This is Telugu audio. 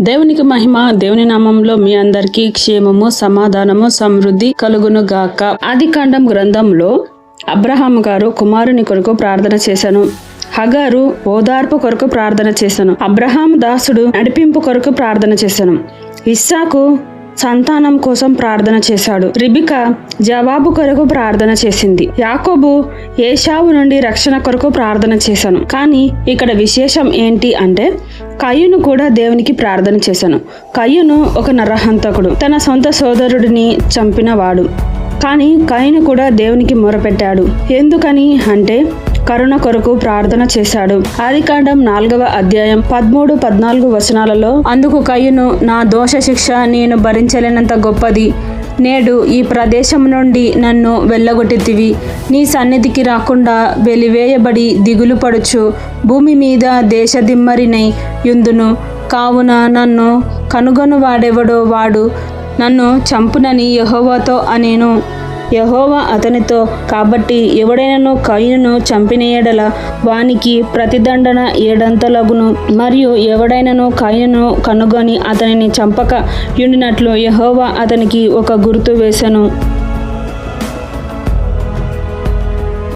దేవునికి మహిమ దేవుని నామంలో మీ అందరికీ క్షేమము సమాధానము సమృద్ధి కలుగును గాక. ఆది కాండం గ్రంథంలో అబ్రహాం గారు కుమారుని కొరకు ప్రార్థన చేశాను హగారు ఓదార్పు కొరకు ప్రార్థన చేశాను అబ్రహాం దాసుడు నడిపింపు కొరకు ప్రార్థన చేశాను ఇస్సాకు సంతానం కోసం ప్రార్థన చేశాడు. రిబిక జవాబు కొరకు ప్రార్థన చేసింది. యాకోబు ఏషావు నుండి రక్షణ కొరకు ప్రార్థన చేశాను. కానీ ఇక్కడ విశేషం ఏంటి అంటే కయ్యును కూడా దేవునికి ప్రార్థన చేశాను. కయ్యును ఒక నరహంతకుడు. తన సొంత సోదరుడిని చంపినవాడు. కానీ కయ్యను కూడా దేవునికి మొరపెట్టాడు. ఎందుకని అంటే కరుణ కొరకు ప్రార్థన చేశాడు. ఆదికాండం నాలుగవ అధ్యాయం పదమూడు పద్నాలుగు వచనాలలో అందుకు కయ్యును నా దోష శిక్ష నేను భరించలేనంత గొప్పది. నేడు ఈ ప్రదేశం నుండి నన్ను వెళ్ళగొట్టితివి. నీ సన్నిధికి రాకుండా వెలివేయబడి దిగులు పడుచు. భూమి మీద దేశదిమ్మరినై యుందును. కావున నన్ను కనుగొను వాడెవడో వాడు. నన్ను చంపునని యహోవాతో అనేను. యహోవా అతనితో కాబట్టి ఎవడైనను కయ్యను చంపిన ఎడల వానికి ప్రతిదండన ఏడంతలగును. మరియు ఎవడైనను కయ్యను కనుగొని అతనిని చంపక యుండినట్లు యహోవా అతనికి ఒక గుర్తు వేశను